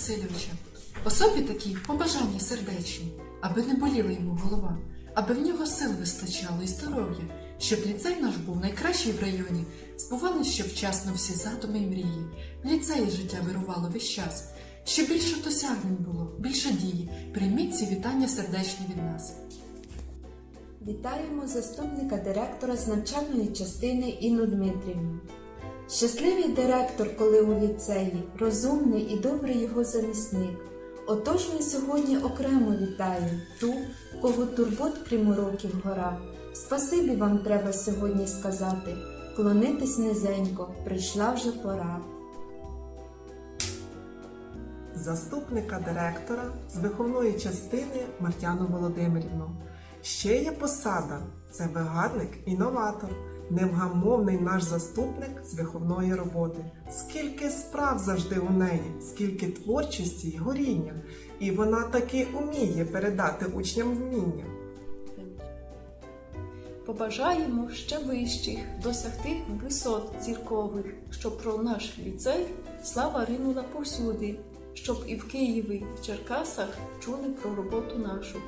Васильовича. Особі такі побажання сердечні, аби не боліла йому голова, аби в нього сил вистачало і здоров'я, щоб ліцей наш був найкращий в районі, збували, щоб вчасно всі задуми й мрії. Ліцеї життя вирувало весь час. Щоб більше досягнень було, більше дії. Прийміть ці вітання сердечні від нас. Вітаємо заступника директора з навчальної частини Інну Дмитрівну. Щасливий директор, коли у ліцеї, розумний і добрий його замісник. Отож ми сьогодні окремо вітаємо ту, кого турбот крім уроків гора. Спасибі вам треба сьогодні сказати, клонитись низенько, прийшла вже пора. заступника директора з виховної частини Мартяну Володимирівну. Ще є посада це вигадник, інноватор, невгамовний наш заступник з виховної роботи. Скільки справ завжди у неї, скільки творчості й горіння, і вона таки уміє передати учням вміння. Побажаємо ще вищих досягти висот зіркових, щоб про наш ліцей слава ринула повсюди, щоб і в Києві, і в Черкасах чули про роботу нашу.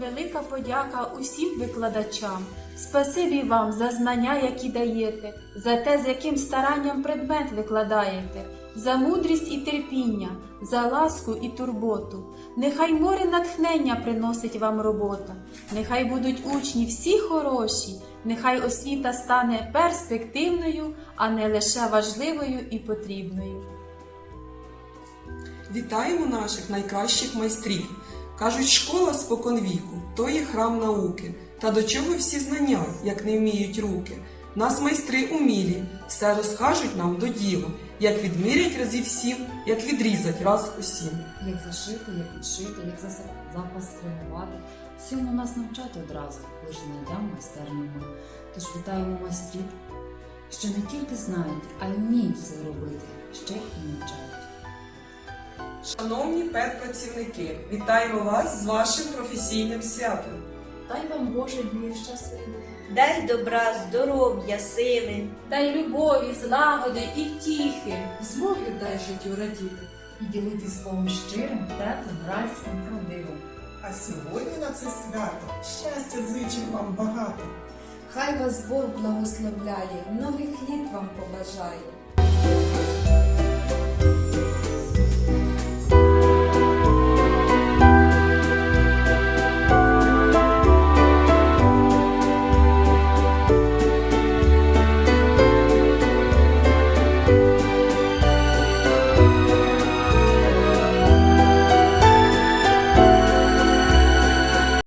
Велика подяка усім викладачам. Спасибі вам за знання, які даєте, за те, з яким старанням предмет викладаєте, за мудрість і терпіння, за ласку і турботу. Нехай море натхнення приносить вам робота, нехай будуть учні всі хороші, нехай освіта стане перспективною, а не лише важливою і потрібною. Вітаємо наших найкращих майстрів. Кажуть, школа споконвіку, то є храм науки. Та до чого всі знання, як не вміють руки? Нас майстри умілі, все розкажуть нам до діла, як відмірять разів сім, як відрізать раз усім. як зашити, як відшити, як запас реагувати. Всьому нас навчати одразу, лише знайдемо майстерню. Тож вітаємо майстрів, що не тільки знають, а й вміють це робити, ще і навчають. Шановні педпрацівники, вітаємо вас з вашим професійним святом. Дай вам Боже днів щасливих. Дай добра, здоров'я, сили. Дай любові, злагоди і втіхи. Змоги дай життю радіти. І ділитись словом щирим, теплим, радісним, правдивим. А сьогодні на це свято щастя зичим вам багато. Хай вас Бог благословляє, нових літ вам побажає.